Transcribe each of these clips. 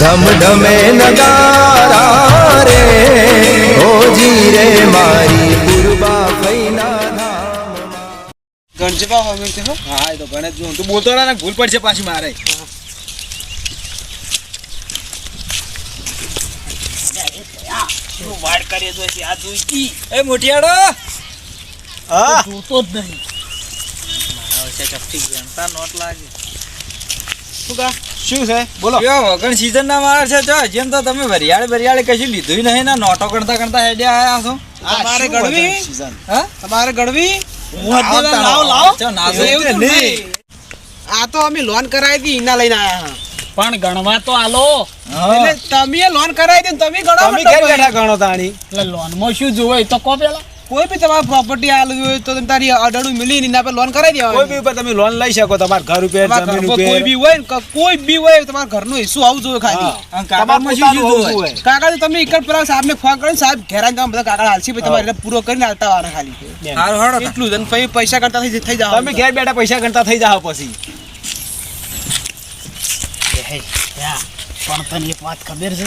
ધમ ધમે નગારા રે ઓજી રે મારી પૂર્વા ફૈના ગણજબા હવે તે હો હા એ તો ગણેશ જો તું બોલતો રહે ને ભૂલ પડશે પાછી મારે. વાડ તો છે આ જોઈતી એ મોટિયાડો હા. જોતો જ નહીં. મારા વચ્ચે ચપટી ગણતા નોટ લાગે. શું છે? બોલો. વગણ સીઝન ના માર છે? જો જેમ તો તમે વરિયાળે વરિયાળે કશું લીધું નહીં ના નોટો કરતા કરતા હેડ્યા આયા છો. તમારે ગણવી હા? તમારે ગણવી આવો તાણ, લાવો, લાવો. ચો ના એવું એવું તો નહીં. આ તો અમે લોન કરાવી હતી એના લઈને આયા પણ ગણવા તો આલો. એટલે તમે લોન કરાવી હતી ને તમે ગણો તમે ગણો તાણી? એટલે લોનમાં શું જોવે તો કો પેલા. કોઈ બી તમારે પ્રોપર્ટી આલું હોય તો તમે તારી અડડું મિલી ને આપણે પર લોન કરાવી દેવા કોઈ બી ઉપર તમે લોન લઈ શકો તમારા ઘર ઉપર જમીન કોઈ બી હોય ને કોઈ બી હોય તમારા ઘરનો હિસ્સું આવું જોઈએ ખાલી. તમારું શું કાકા તમે એક પેલા સાહેબ ને ફોન કરીને સાહેબ ઘેરા તમે બધા કાકા હાલશી પછી તમારે પૂરો કરીને હાલતા વાળા ખાલી. હારું હારું. એટલું જ અને પછી પૈસા કરતા થઈ થઈ જાવ તમે ઘેર બેઠા પૈસા કરતા થઈ જાઓ પછી. પણ તને એક વાત ખબર છે?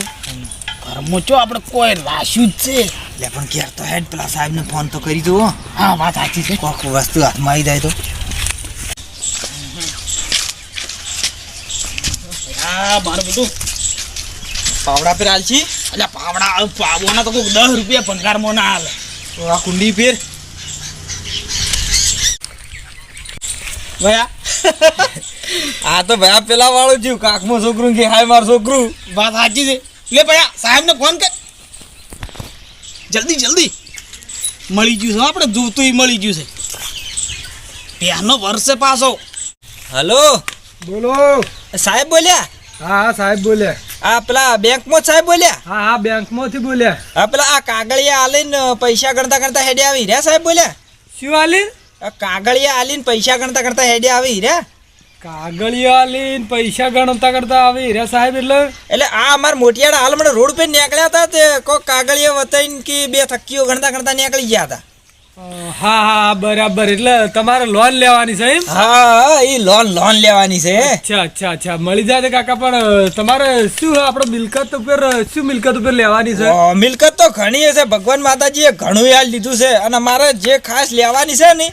ઘરમાં ચો આપણે કોઈ વાસ્યું જ છે? લે પણ ઘેર તો હેડ પેલા સાહેબ ને ફોન તો કરી દો હા. વાત સાચી છે. કોક વસ્તુ હાથમાં આવી જાય તો. મારું બધું પાવડા પર આલછી એટલે પાવડા પાવોના તો કોઈક દસ રૂપિયા પગારમાં ના હાલ. તો આ કુંડી ફેર. ભયા? આ તો ભયા પેલા વાળું જીવ કાકમાં છોકરું કે હાય માર છોકરું. વાત સાચી છે. લે ભયા સાહેબને ફોન કર. જલ્દી જલ્દી. મળી ગયું છે આપણે જોતું ય મળી ગયું છે. ત્યાંનો વર્ષે પાછો. હલો? બોલો. સાહેબ બોલ્યા? હા હા સાહેબ બોલ્યા. આ પેલા બેંકમાં સાહેબ બોલ્યા? હા હા બેંકમાંથી બોલ્યા. હા પેલા આ કાગળિયા આલીને પૈસા ગણતા ગણતા હેડે આવી રહ્યા સાહેબ બોલ્યા? શું આલીન? કાગળિયા આલીને પૈસા ગણતા ગણતા હેડે આવી રહ્યા? કાગળિયા આલીને પૈસા ગણતા કરતા આવે હીરા સાહેબ એટલે? એટલે આ અમાર હાલ મને રોડ પર નીકળ્યા હતા તે કોઈ કાગળિયા વતાઈને કે બે થકીઓ ગણતા ગણતા નીકળી ગયા હતા. હા હા હા બરાબર. એટલે તમારે લોન લેવાની છે હા એ લોન લોન લેવાની છે. અચ્છા અચ્છા અચ્છા. મળી જાય કાકા પણ તમારે શું આપણે મિલકત ઉપર શું મિલકત ઉપર લેવાની છે? મિલકત તો ઘણી હશે. ભગવાન માતાજીએ ઘણું યાદ લીધું છે. અને અમારે જે ખાસ લેવાની છે ને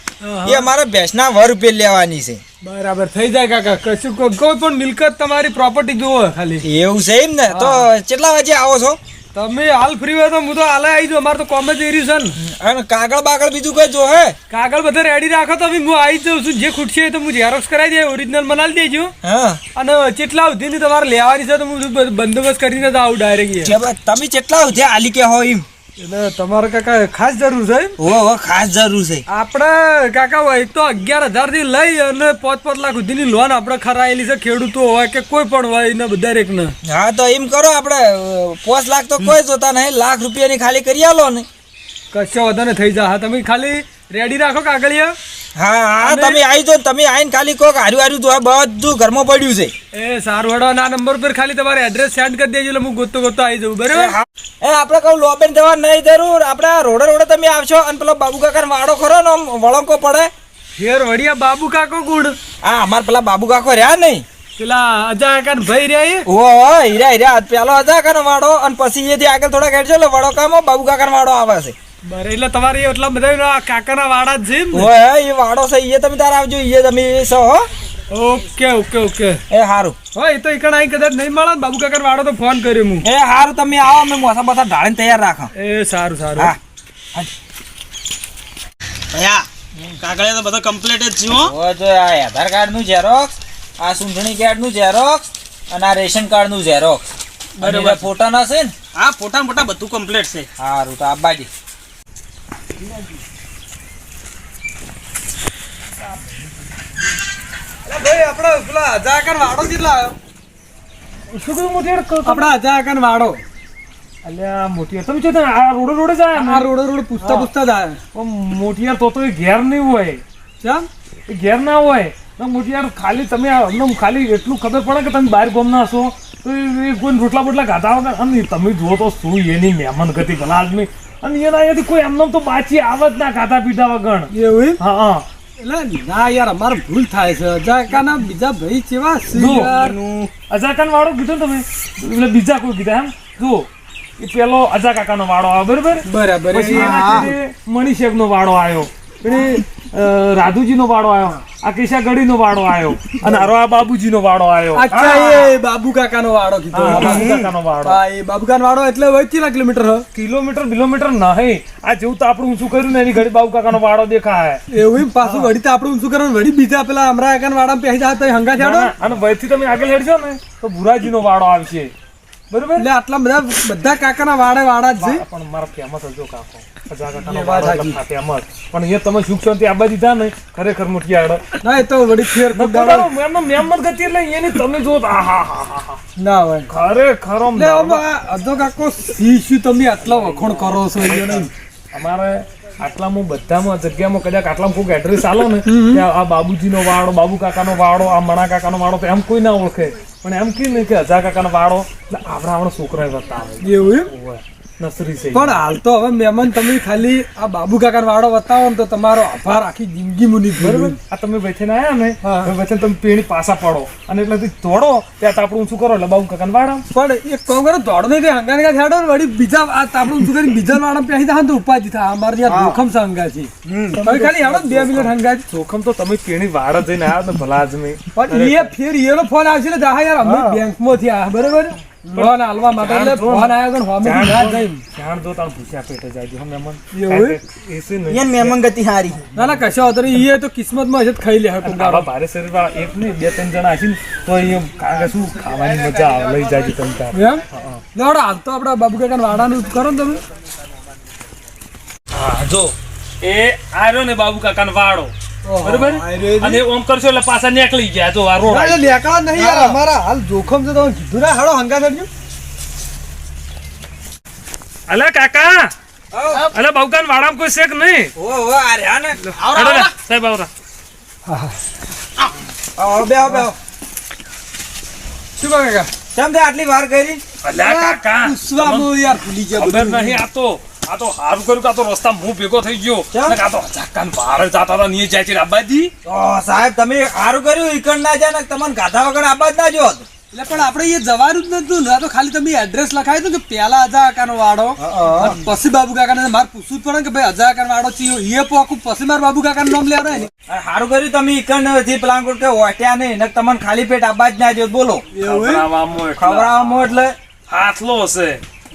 એ અમારે ભેંસના વર ઉપર લેવાની છે. બરાબર થઈ જાય કાકા. કશું કોઈ પણ મિલકત તમારી પ્રોપર્ટી જુઓ ખાલી. એવું છે એમ ને? તો કેટલા વાગે આવો છો? તમે હાલ ફ્રી હોય તો હું તો હાલે આવી જાઉં. અમારે તો કોમ જ એર્યું છે અને કાગળ બાગળ બીજું કઈ જો હે? કાગળ બધા રેડી રાખો તો હું આવી જાઉં છું. જે ખૂટશે તો હું ઝેરોક્સ કરાવી દે ઓરિજિનલ બનાવી દેજો. હા. અને કેટલા સુધીની તમારે લેવાની છે તો હું બંદોબસ્ત કરીને જ આવું ડાયરેક્ટ તમે કેટલા સુધી હાલી કે હો એમ. એટલે તમારે કાકા ખાસ જરૂર છે એમ? હો ખાસ જરૂર છે. આપણે કાકા હોય તો અગિયાર હજારથી લઈ અને પાંચ પાંચ લાખ સુધીની લોન આપણે ખરાયેલી છે ખેડૂતો હોય કે કોઈ પણ હોય ને બધા રેકને. હા તો એમ કરો આપણે પાંચ લાખ તો કોઈ જોતા નહીં લાખ રૂપિયાની ખાલી કરી આલો ને. કશો વધારે થઈ જા. હા તમે ખાલી રેડી રાખો કાગળિયા. હા હા તમે આવી જો તમે આવીને ખાલી કોક હાર્યું હાર્યું તો બધું ઘરમાં પડ્યું છે. એ સારું હેડો આ નંબર પર ખાલી તમારે એડ્રેસ સેન્ડ કરી દેજો એટલે હું ગોતતો ગોતતો આવી જાઉં બરાબર? એ આપણે કહું લોબેન જવા નહીં જરૂર. આપણે રોડે રોડે તમે આવશો અને પેલો બાબુ કાકા વાડો ખરો ને વળંકો પડે. ફેર વડિયા બાબુ કાકો ગુડ હા અમાર પેલા બાબુ કાકો રહ્યા નહીં. પેલા અજા કાકા ભાઈ રહ્યા ઓ હો, હીરા હીરા. પેલો હતા કાનો વાડો અને પછી એથી આગળ થોડા હેડજો એટલે વડો કામો બાબુ કાકા વાડો આવે છે. બરે એટલે તમારે એટલા બધા કાકાના વાડા જ છે ઓય એ વાડો છે એ તમે તાર આવજો એ તમે સો ઓકે ઓકે ઓકે. એ હારું. હોય એ તો એકણ અહીં કદાચ નહીં મળે બાબુ કાકા વાળો તો ફોન કર્યો હું. એ હારું તમે આવો અમે મોસા બોસા ઢાળીને તૈયાર રાખો. એ સારું સારું. હા. ભયા કાગળિયા તો બધા કમ્પ્લીટ જ છે હો. જો આ આધાર કાર્ડનું ઝેરોક્સ આ ચૂંટણી કાર્ડનું ઝેરોક્સ અને આ રેશન કાર્ડનું ઝેરોક્સ બરોબર. ફોટા ના છે ને હા ફોટા મોટા બધું કમ્પ્લીટ છે. હારું તો આબાજી ભાઈ આપણે પેલા અજાકર વાડો કેટલા આવ્યો? શું કહ્યું મોટી આપણા અજાકર વાડો અલ્યા મોટી તમે છે આ રોડે રોડે જાય આ રોડે રોડે પૂછતા પૂછતા જાય મોટી તો તો ઘેર નહીં હોય. કેમ એ ઘેર ના હોય. મોટી યાર ખાલી તમે અમને ખાલી એટલું ખબર પડે કે તમે બહાર ગોમ ના છો. તો એ કોઈ રોટલા બોટલા ગાતા વગર અને તમે જુઓ તો શું એની મહેમાન ગતિ ભલા આદમી. અને એના અહીંયાથી કોઈ એમને તો બાચી આવત ના ખાતા પીતા વગર. એવું હા હા. એટલે ના યાર અમારે ભૂલ થાય છે. અજાકાના બીજા ભાઈ કેવા અજાકાનો વાળો કીધો તમે? એટલે બીજા કોઈ કીધા એમ? જુઓ એ પેલો અજા કાકાનો વાળો આવ્યો બરોબર? બરાબર મણી શેખ નો વાળો આવ્યો. અ, રાધુજીનો વાળો આવ્યો આ કેશાગઢીનો વાડો આવ્યો અને આરો આ બાબુજીનો વાડો આવ્યો અચ્છા એ બાબુ કાકાનો વાડો કીધો. બાબુ કાકાનો વાળો હા એ બાબુ કાકાનો વાડો એટલે વહી કેટલા કિલોમીટર કિલોમીટર કિલોમીટર નહીં. આ જેવું તો આપણું ઊંચું કર્યું ને એની ઘડી બાબુ કાકાનો વાડો દેખાય. એવું પાછું વળી તો આપણે ઊંચું કર્યું વળી બીજા પેલા અમરા કાકાના વાડામાં પહેરી જાય તો હંગા ના, અને વયથી તમે આગળ હેડજો ને તો ભુરાજીનો વાડો આવશે. બરોબર? એટલે આટલા બધા બધા કાકાના વાડે વાડા જ છે. પણ મારા ફેમસ હતો કાકો. એ પણ અહીંયા તમે સુખ શાંતિ આબા દીધા ને ખરેખર મુઠી આગળ ના એ તો વડી ફેર મેમ મેમન ગતિ એટલે એની તમે જો હા હા હા ના હોય. ખરેખર અધો કાકો શીશું તમે આટલા વખોણ કરો છો અમારે આટલામાં બધામાં જગ્યામાં કદાચ આટલામાં કોઈક એડ્રેસ આલો ને આ બાબુજીનો વાડો બાબુ કાકાનો વાડો આ મણા કાકાનો વાળો તો એમ કોઈ ના ઓળખે. પણ એમ કે નહીં કે હજા કાકાનો વાળો એટલે આપણા આપણા છોકરા બતાવે. એવું એમ? પણ હાલ તો હવે મહેમાન તમે ખાલી આ બાબુ કાકા વાળો બતાવો ને તો તમારો આભાર આખી જિંદગી મુની બરોબર? આ તમે બેઠીને આવ્યા ને હા. તમે પેણી પાછા પડો. અને એટલે તોડો ત્યાં તાપડું શું કરો એટલે બાબુ કાકા વાળા. પણ એક કામ કરો દોડ નહીં હંગા હંગા છાડો ને વળી બીજા આ તાપડું ઊંચું કરીને બીજા વાળા પહેરી જાય તો ઉપાધિ થાય. અમારે ત્યાં જોખમ છે હંગા છે તમે ખાલી ને બે મિનિટ હંગા જોખમ તો તમે પેણી વાળા જઈને આવ્યા ને ભલા જ નહીં પણ એ ફેર એનો ફોન આવશે ને જાહા યાર અમે બેંકમાંથી આ બરોબર? લોન હાલવા માટે એટલે. ફોન આવ્યો કે હોમે ના જો- જઈને. જાણ તાણ પૂછ્યા પેટે જાય જો મેમન. એવું એમ? એ છે ને ઈયન મહેમાન ગતિ હારી. ના ના કશો વાંધો નહીં. એ તો કિસ્મતમાં હજત ખાઈ લે હકું આવા ભારે શરીર વાળા એક ને બે ત્રણ જણા હશે તો એ કારણ શું ખાવાની મજા આવે લઈ જાય તમ તાર. એમ? લેવડો હાલ તો આપડા બાબુ કાકા વાડાનું કરો ને તમે. હા જો એ આર્યો ને બાબુ કાકાનો વાળો બરોબર? અને ઓમ કરશો એટલે પાછા નીકળી ગયા જો આ રોડ લેકડા નહીં યાર અમારા હાલ જોખમ છે તમે કીધું. ના હાડો હંગા થડજો અલે કાકા! અલે બહુકાન વાડામ કોઈ શેક નહીં. ઓ ઓ આ રહ્યા ને. આવરા સાહેબ આવરા. આવો બે આવો બે શું કાકા? કેમ તે આટલી વાર કરી? અલે કાકા પૂછવામાં યાર ભૂલી ગયા બધું. નહીં આ તો. આ તો હારું કર્યું કે આ તો રસ્તા હું ભેગો થઈ ગયો? આ તો ઝાકાન બહાર જતા હતા નહીં જાય છે આબાજી. ઓ સાહેબ તમે હારું કર્યું ઈકણ ના જાય ને તમને ગાધા વગર આબાદ ના જો એટલે પણ આપણે એ જવાનું જ નતું ને આ તો ખાલી તમે એડ્રેસ લખાય હતું કે પેલા અજા કાકાનો વાડો. પછી બાબુ કાકાને મારે પૂછવું જ પડે કે ભાઈ અજા કાકાનો વાડો ચિયો એ પોકું પછી મારે બાબુ કાકાનું નામ લેવા ને. સારું કર્યું તમે ઈકણ નથી પ્લાન કે ઓટ્યા નહીં ને તમને ખાલી પેટ આબાદ ના જો બોલો? ખવડાવવામાં એટલે? હાથલો હશે.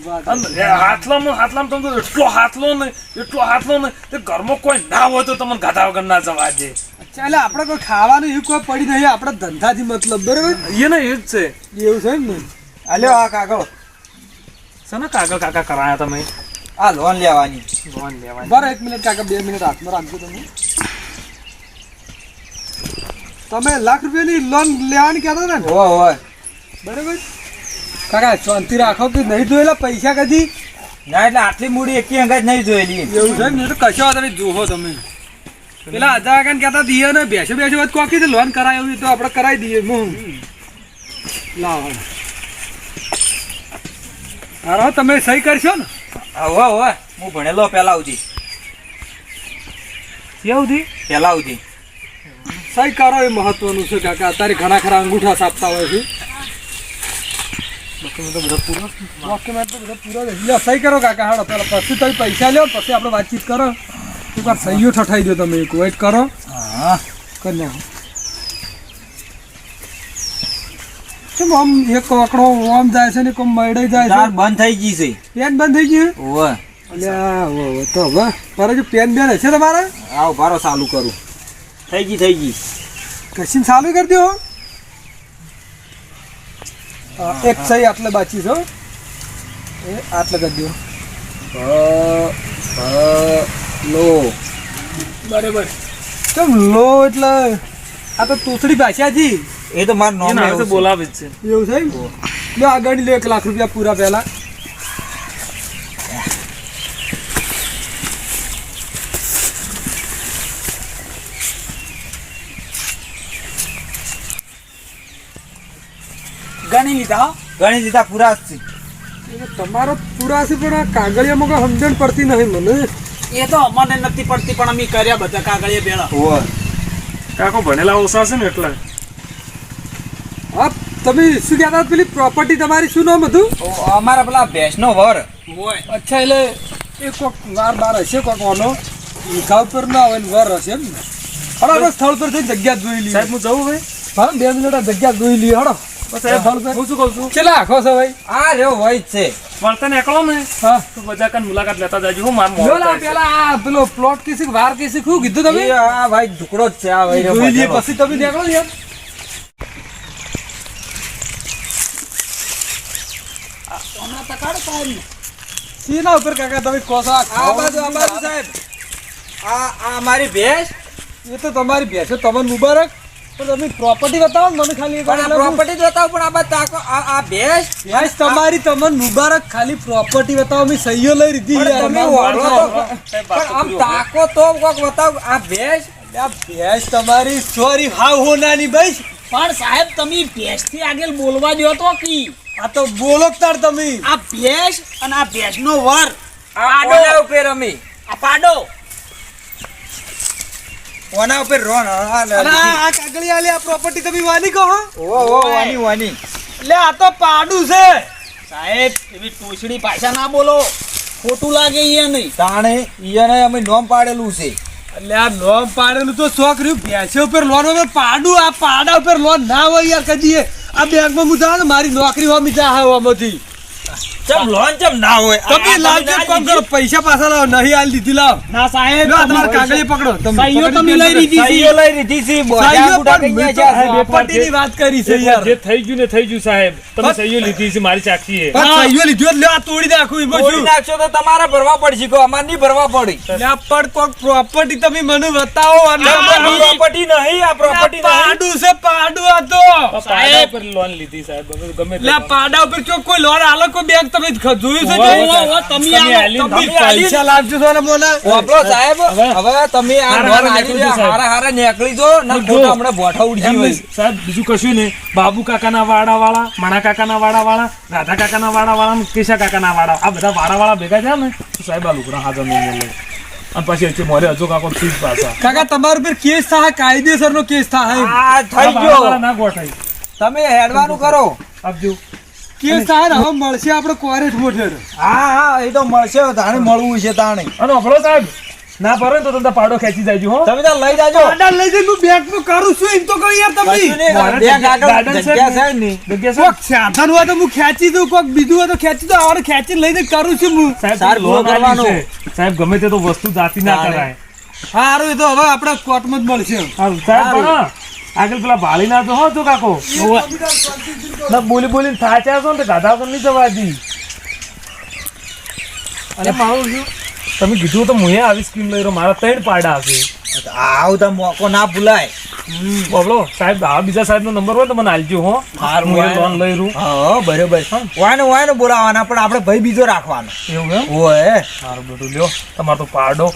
હાથલામાં હાથલામાં તમને એટલો હાથલો ને એટલો હાથલો ને તે ઘરમાં કોઈ ના હોય તો તમને ગાધા વગર ના જવા દે. ચાલે એટલે આપણે કોઈ ખાવાનું એવું કોઈ પડી નહીં આપણે ધંધાથી મતલબ બરોબર? એ ને એ જ છે. એવું છે ને? અલ્યો આ કાગળ. શેના કાકા કાકા કરાયા તમે? આ લોન લેવાની. લોન લેવાની. બરો એક મિનિટ કાકા બે મિનિટ હાથમાં રાખજો તમે. તમે લાખ રૂપિયાની લોન લેવાની કહેતા હતા ને? હોય હોય. બરાબર? કાકા શાંતિ રાખો તું નહીં જોયેલા પૈસા કદી? ના એટલે આટલી મૂડી એકી અંગાજ નહીં જોયેલી. એવું છે? ને તો કશો તમે જોહો તમે. પેલા હજાર કાન કહેતા દઈએ ને બેસો બેસો વાત કોકી તો લોન કરાય એવું તો આપણે કરાવી દઈએ હું. લાવ હારો તમે સહી કરશો ને? હવે હવે હું ભણેલો પેલા સુધી. કેવું પહેલા સુધી. સહી કરો એ મહત્વનું છે કાકા. અત્યારે ઘણા ખરા અંગૂઠા સાપતા હોય છે. ડોક્યુમેન્ટ તો બધા પૂરા. છે. લ્યો, સહી કરો કાકા હાડો પેલા પછી તમે પૈસા લ્યો પછી આપણે વાતચીત કરો. એક વાર સહીઓ ઠઠાઈ દો તમે એક વેઇટ કરો. હા. કરી નાખો. કેમ આમ એક આંકડો આમ જાય છે ને કોમ મળી જાય છે? બંધ થઈ ગઈ છે. પેન બંધ થઈ ગયું? ઓવે. અલ્યા ઓ, ઓ, તો હવે મારે જો પેન બેન હશે તમારે? આવ ભારો ચાલુ કરું. થઈ ગઈ થઈ ગઈ. કશીને ચાલુ કરી દો એક સહી આટલે બાચી છો એ આટલે કરી દો. લો બરાબર. કેમ લો એટલે આ તો તોતડી ભાષા જી. એ તો મારું નામ. બોલાવે જ છે. એવું છે? આગળ લે એક લાખ રૂપિયા પૂરા પહેલા. ગણી લીધા. ગણી લીધા પૂરા છે એટલે તમારો પૂરા છે પણ આ કાગળિયામાં કોઈ સમજણ પડતી નહીં મને. એ તો અમને નથી પડતી પણ અમે કર્યા બધા કાગળિયા ભેળા. ઓવે કાકો ભણેલા ઓછા છે ને એટલે. હા તમે શું કહેતા હતા? પેલી પ્રોપર્ટી તમારી શું નામ હતું? અમારા પેલા ભેંસનો વર. અચ્છા એટલે એ કોક વાર બાર હશે કોક ઓનો ઈખા ઉપર ના હોય વર હશે એમ ને. હડો સ્થળ પર જઈને જગ્યા જોઈ લઈએ સાહેબ હું જવું ભાઈ? હા બે મિનિટ જગ્યા જોઈ લઈએ હડો સાહેબ હું. શું કહું છું? ચેલા આખો છે ભાઈ? આ રહ્યો હોય છે. વળતા નીકળો ને? હા. તો બધા કાન મુલાકાત લેતા જાજો હું માર છે. પેલા આ પેલો પ્લોટ કિસી વાર કિસી શું કીધું તમે? આ ભાઈ ઢુકડો જ છે આ ભાઈ જોઈ લઈએ પછી તમે નીકળો ને યાર સીના ઉપર કાકા તમે છો? આ બાજુ આ બાજુ સાહેબ. આ આ મારી ભેંસ? એ તો તમારી ભેંસો તમને મુબારક. તમે પ્રોપર્ટી બતાવો ને મને ખાલી વાર પ્રોપર્ટી જોતા પણ આ તાકો આ ભેંસ? ભેંસ તમારી તમને મુબારક ખાલી પ્રોપર્ટી બતાવો મેં સહીઓ લઈ લીધી તમે વાળો તો પણ આમ તાકો તો કોક બતાવ આ ભેંસ? આ ભેંસ તમારી સોરી હાવ હોનાની ભાઈ. પણ સાહેબ તમે ભેંસથી આગળ બોલવા દો તો કી. આ તો બોલો તાર તમે. આ ભેંસ અને આ ભેંસનો વર. પાડો. ઓના ઉપર રમી? આ પાડો. ઓના ઉપર રોન આ અને આ આ કાગળિયા લે આ પ્રોપર્ટી તમે વાની કહો હો? ઓ ઓ વાની વાની. લે આ તો પાડું છે. સાહેબ એવી ટોચડી પાછા ના બોલો. ખોટું લાગે એ નહીં. તાણે ઈયને અમે નોમ પાડેલું છે. એટલે આ નોમ પાડેલું તો શોખ રહ્યું. ભેંસે ઉપર લોન હવે પાડું આ પાડા ઉપર લોન ના હોય યાર કદી આ બેંકમાં હું જાઉં ને મારી નોકરી હોમી જા હવામાંથી ચમ લોન ચમ ના હોય? આ- તમે આ કોમ કરો પૈસા પાછા લાવો નહીં હાલ દીધી લાવ. ના સાહેબ તમારે કાગળિયા પકડો. તમે સહીઓ તમે. લઈ લીધી છે. સહીઓ લઈ લીધી છે સહીઓ પણ મેં તો છે. વાત કરી છે યાર. જે થઈ ગયું ને થઈ ગયું સાહેબ. તમે સહીઓ લીધી છે મારી ચાખીએ. પણ સહીઓ લીધો એટલે આ તોડી નાખું એમાં તોડી નાખશો તો તમારે ભરવા પડશે કો અમાર નહીં ભરવા પડી. એટલે પણ કોક પ્રોપર્ટી તમે મને બતાવો અને પ્રોપર્ટી નહીં આ પ્રોપર્ટી પાડું છે પાડું આ તો. પાડા પર લોન લીધી સાહેબ ગમે એટલે પાડા ઉપર જો કોઈ લોન આલો કોઈ બેંક તમે જોયું છે હોવે, જોયું? હોવે, તમે તમે આવો, આલી- તમે તમે આલી- પૈસા લાવજો છો ને મને વાપરો સાહેબ હવે- હવે તમે આ હારા લોન હારા આલી નીકળી દે, સાહેબ. હારા હારા નીકળી જો ને ખોટા હમણાં બોઠા ઉડજી હોય. સાહેબ બીજું કશું નહીં. બાબુ કાકાના વાડા વાળા મણા કાકાના વાડા વાળા રાધા કાકાના વાડા વાળા કેશા કાકાના વાડા. આ બધા વાડા વાળા ભેગા થયા ને સાહેબ આ લુકડા હાજર નહીં અને પછી મોરે હજુ કાકો ઠીક પાછા. કાકા તમારા ઉપર કેસ થાય કાયદેસર નો કેસ થાય. થઈ ગયો. ના ગોઠાય. તમે હેડવાનું કરો. આપજો. કેસ થાય હવે મળશે આપણે કોરેટ મોઢેર હા હા એ તો મળશે તાણે મળવું છે તાણે. અને અભળો સાહેબ ના ભરો તો તમને પાડો ખેંચી જાય હો. તમે તો લઈ જાજો. પાડા લઈ જઈને હું બેંકમાં કરું છું એમ તો કહો યાર તમે. કશું નહીં, મારે બેંક આગળ જગ્યા છે નહીં જગ્યા કોક સાધન હોય તો હું ખેંચી દઉં કોક બીજું હોય તો ખેંચી દઉં ખેંચી લઈને કરું છું હું. સાહેબ કરવાનો. સાહેબ ગમે તે તો વસ્તુ જાતી ના કરાય. સારું એ તો હવે આપણે કોર્ટમાં જ મળશે. સારું સાહેબ ભણો. આગળ પેલા ભાળી ના તો હો તો કાકો ના બોલી બોલી સાચા છો ને ગાધા તો નહીં જવા દી અને મારું શું? તમે કીધું તો હું આવી સ્કીમ લઈ રહ્યો મારા ત્રણ પાડા હશે આવ તો મોકો ના ભૂલાય. બોલો સાહેબ આ બીજા સાહેબ નો નંબર હોય તો મને આલજો હો. હારું, હું લોન લઈ રહ્યું હા બરોબર. વાય ને બોલાવાના પણ આપણે ભાઈ બીજો રાખવાનો. એવું એમ? ઓય સારું બધું લ્યો તમારો તો પાડો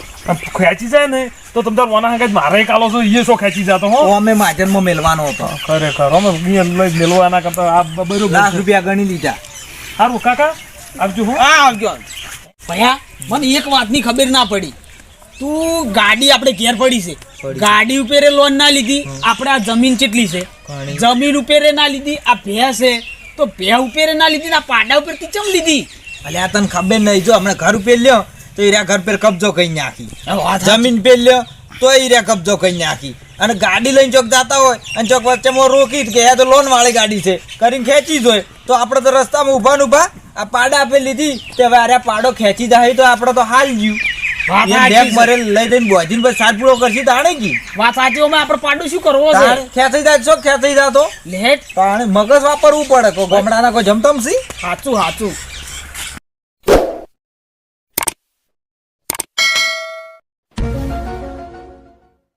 ખેંચી જાય ને તો તમે તાર વના હાંગે મારે કાલો છો એ શો ખેંચી જાતો હો. અમે માજનમાં મેલવાનો હતો. ખરેખર અમે લઈ મેલવાના કરતા આ બરોબર લાખ. રૂપિયા ગણી લીધા. સારું કાકા આવજો હું. હા આવજો ભયા મને એક વાતની ખબર ના પડી. તું ગાડી આપણે ઘેર પડી છે. ગાડી ઉપેરે લોન ના લીધી આપણે આ જમીન કેટલી છે? જમીન ઉપેરે ના લીધી આ ભેંસ છે. તો ભે ઉપેરે ના લીધી આ પાડા ઉપરથી ચમ લીધી? અલ્યા તને ખબર નહીં જો હમણાં ઘર ઉપર લ્યો તો એરા ઘર પર કબજો કરી નાખી. આ જમીન પર લ્યો તો ઈરા કબજો કરી નાખી. અને ગાડી લઈને ચોક જતા હોય અને ચોક વચ્ચે મો રોકી કે હે તો લોન વાળી ગાડી છે. કરીને ખેંચી જ હોય. તો આપણે તો રસ્તામાં ઊભા ને ઊભા આ પાડા આપે લીધી તે હવે અરે પાડો ખેંચી જાય તો આપણે તો હાલ ગયું. વાત બેગ છે. લઈ જઈને બોજીને પછી સાત પૂરો કરશી તાણે કી? વાત સાચી અમે આપણે પાડું શું કરવો છે? જાય છો? ખેંચાઈ જાતો? લેટ. તાણે મગજ વાપરવું પડે કોઈ ગમડાના કોઈ જમતમ સી? સાચું સાચું.